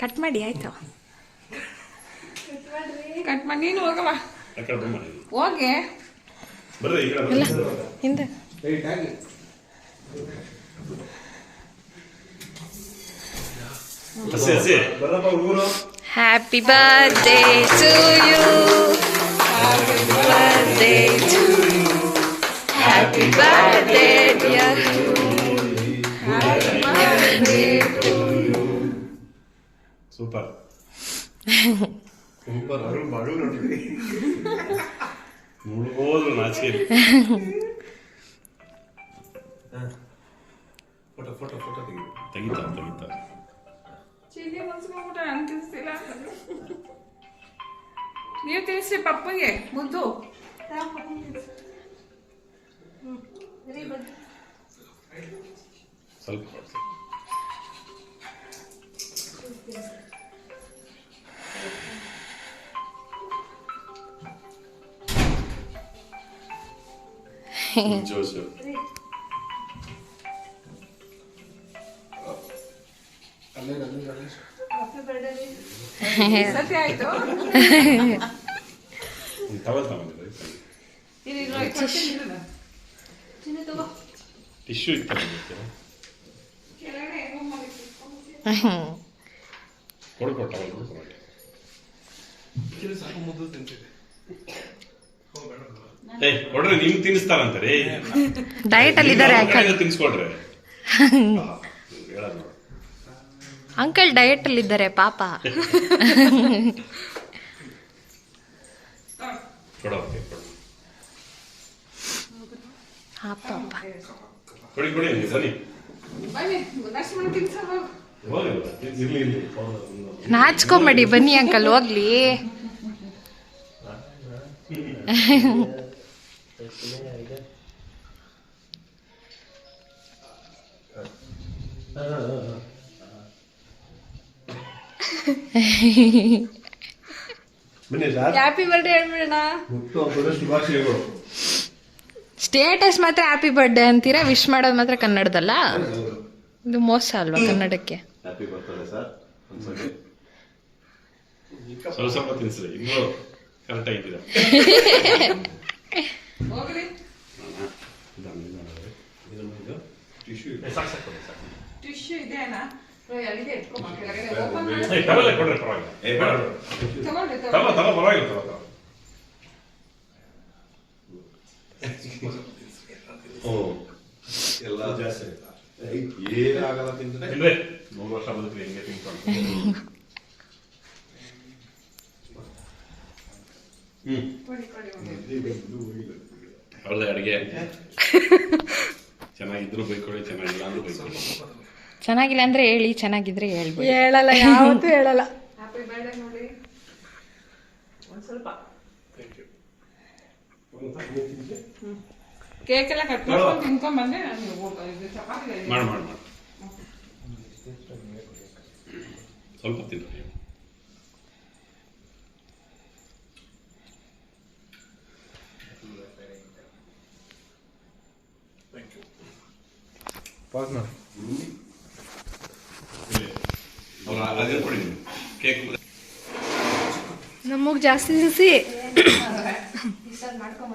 Cut ಮಾಡಿ ಆಯ್ತು cut ಮಾಡಿ ನೀನು ಹೋಗವ ಆ ಕಡೆ ಬಂದ್ ಮಾಡಿ. ಹೋಗಿ ಬರ್ರಿ ಈ ಕಡೆ ಇಲ್ಲ ಬರ್ರಿ. ಹಿಂದೆ ಹಸಿ ಹಸಿ ಬರಪ್ಪ ಹುಡುಗರು happy birthday to you happy birthday to happy birthday dear super super Arun ಮಾಡು ನೋಡ್ರಿ ಮುಳುಗೋದ್ರು ನಾಚಿಕೆ ಫೋಟೋ ಫೋಟೋ ಫೋಟೋ ತೆಗಿ ತೆಗಿತಾ ತೆಗಿತಾ ಚಿಲ್ಲಿ ಮುನ್ಸ್ಕೊಂಡ್ಬಿಟ್ಟ ನಾನು ತಿನ್ನಿಸ್ತಿಲ್ಲ ನೀವು ತಿನ್ನಿಸಿ ಪಪ್ಪಗೆ ಮುದ್ದು ಸ್ವಲ್ಪ 緊張しよ。う。テっですよ。これか食べる。これ。ಏಯ್ ಕೊಡ್ರಿ ನಿಮ್ಗೆ ತಿನ್ನಿಸ್ತಾರಂತಾರೆ ಡಯಟ್ ಅಲ್ಲಿ ಇದ್ದಾರೆ ಅಂಕಲ್ ತಿನ್ಸ್ಕೊಡ್ರಿ? ಹೇಳೋದು ಅಂಕಲ್ ಡಯಟ್ ಅಲ್ಲಿ ಇದ್ದಾರೆ ಪಾಪ. ಕೊಡೋ ಓಕೆ, ಕೊಡು. ಹಾ ಪಾಪ. ಕೊಡಿ ಕೊಡಿ ಬನ್ನಿ. ಇರ್ಲಿ ಇರ್ಲಿ ನಾಚ್ಕೊಂಬೇಡಿ ಬನ್ನಿ ಅಂಕಲ್ ಹೋಗ್ಲಿ. ಬನ್ನಿ ಸರ್. ಹ್ಯಾಪಿ ಬರ್ಡೇ ಹೇಳ್ಬಿಡೋಣ ಶುಭಾಶಯಗಳು. ಸ್ಟೇಟಸ್ ಮಾತ್ರ ಹ್ಯಾಪಿ ಬರ್ಡೇ ಅಂತೀರಾ? ವಿಶ್ ಮಾಡೋದು ಮಾತ್ರ ಕನ್ನಡದಲ್ಲ? ಇದು ಮೋಸ ಅಲ್ವಾ ಕನ್ನಡಕ್ಕೆ? ಹ್ಯಾಪಿ ಸರ್ ಒಂದ್ಸಲಿ ಸ್ವಲ್ಪ ಸ್ವಲ್ಪ ತಿನ್ಸ್ರಿ ಕರೆಕ್ಟ್ ಆಗಿದ್ದೀರ ಇದೆನಾ ಏಯ್, ತಗೊಳ್ಳಿ, ಕೊಡ್ರಿ ಪರವಾಗಿಲ್ಲ ಏ, ಬೇಡ. ತಗೋ ತಗೋ ಪರವಾಗಿಲ್ಲ ತಗೋ ತಗೋ ಓ ಎಲ್ಲ ಜಾಸ್ತಿ ಏನಾಗಲ್ಲ ತಿಂದ್ರೆ ಇಲ್ವೇ ನೂರು ವರ್ಷ ಬದುಕ್ರಿ ಹಿಂಗೆ ತಿನ್ಕೊಂಡು ಹ್ಮ್ ಒಳ್ಳೆ ಅಡಿಗೆ ಚೆನ್ನಾಗಿದ್ರು ಬೈಕೊಳ್ಳಿ ಚೆನ್ನಾಗಿಲ್ಲ ಅಂದ್ರೂ ಬೈಕೊಳ್ಳಿ ಚೆನ್ನಾಗಿಲ್ಲ ಅಂದ್ರೆ ಹೇಳಿ ಚೆನ್ನಾಗಿದ್ರೆ ಹೇಳ್ಬಿಡಿ ಹೇಳಲ್ಲ ಯಾವತ್ತೂ ಹೇಳಲ್ಲ. ಹ್ಯಾಪಿ ಬರ್ಡೇ ನೋಡಿ. ಒಂದ್ ಸ್ವಲ್ಪ. ಕೇಕ್ ಎಲ್ಲ ಕಟ್ ಮಾಡ್ಕೊಂಡು ತಿನ್ಕೊಂಡ್ ಬಂದೆ ನಾನು ಊಟ ಇದು ಚಪಾತಿ ಮಾಡಿ ಮಾಡಿ ಮಾಡಿ. ಸ್ವಲ್ಪ ತಿನ್ರಿ ಪಾಸ್ ಮಾಡಿ ಅವ್ರ ಅದೇ ಕೊಡಿ ನೀವು ಕೇಕ್ ನಮಗ್ ಜಾಸ್ತಿ ದಿವಸಿ. ಮಾಡ್ಕೊಂಡ್